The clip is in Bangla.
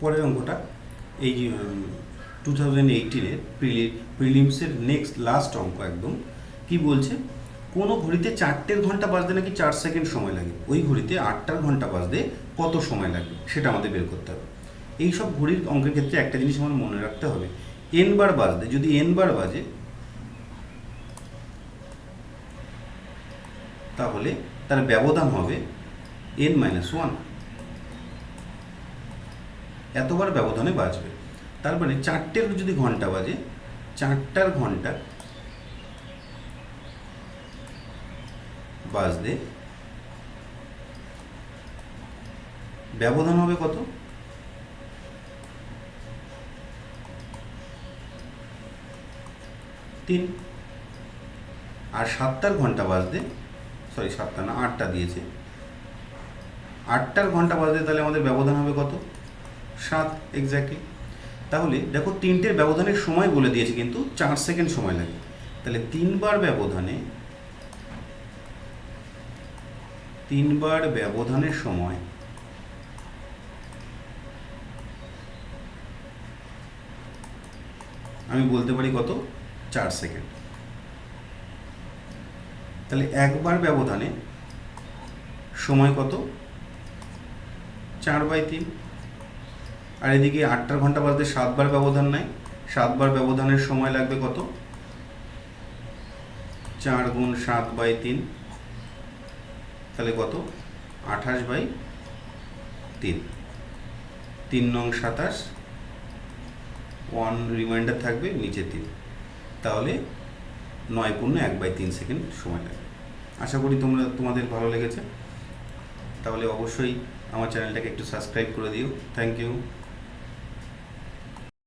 পরের অঙ্কটা, এই টু থাউজেন্ড এইটিনের প্রিলিমসের নেক্সট লাস্ট অঙ্ক একদম, কি বলছে? কোনো ঘড়িতে চারটের ঘণ্টা বাজতে নাকি চার সেকেন্ড সময় লাগে। ওই ঘড়িতে আটটার ঘণ্টা বাজতে কত সময় লাগে সেটা আমাদের বের করতে হবে। এই সব ঘড়ির অঙ্কের ক্ষেত্রে একটা জিনিস আমাদের মনে রাখতে হবে। এন বার বাজতে, যদি এন বার বাজে, তাহলে তার ব্যবধান হবে এন মাইনাস ওয়ান এতবার ব্যবধানে বাজবে। তার মানে চারটের যদি ঘণ্টা বাজে, চারটার ঘণ্টা বাজতে ব্যবধান হবে কত? তিন। আর সাতটার ঘণ্টা বাজতে সরি সাতটা না, আটটা দিয়েছে। আটটার ঘণ্টা বাজতে তাহলে আমাদের ব্যবধান হবে কত? সাত এক্স্যাক্টলি তাহলে দেখো তিনটের ব্যবধানের সময় বলে দিয়েছে কিন্তু চার সেকেন্ড সময় লাগে। তাহলে তিনবার ব্যবধানে, তিনবার ব্যবধানের সময় আমি বলতে পারি কত? চার সেকেন্ড তাহলে একবার ব্যবধানে সময় কত? চার বাই তিন। আর এদিকে আটটার ঘণ্টা বাজতে সাতবার ব্যবধান নাই। সাতবার ব্যবধানের সময় লাগবে কত? চার গুণ সাত বাই তিন। তাহলে কত? আঠাশ বাই তিন। তিন নং সাতাশ। ওয়ান রিমাইন্ডার থাকবে নিচে তিন। তাহলে নয় পূর্ণ এক বাই তিন সেকেন্ড সময় লাগবে। আশা করি তোমরা, তোমাদের ভালো লেগেছে। তাহলে অবশ্যই আমার চ্যানেলটাকে একটু সাবস্ক্রাইব করে দিও। Thank you.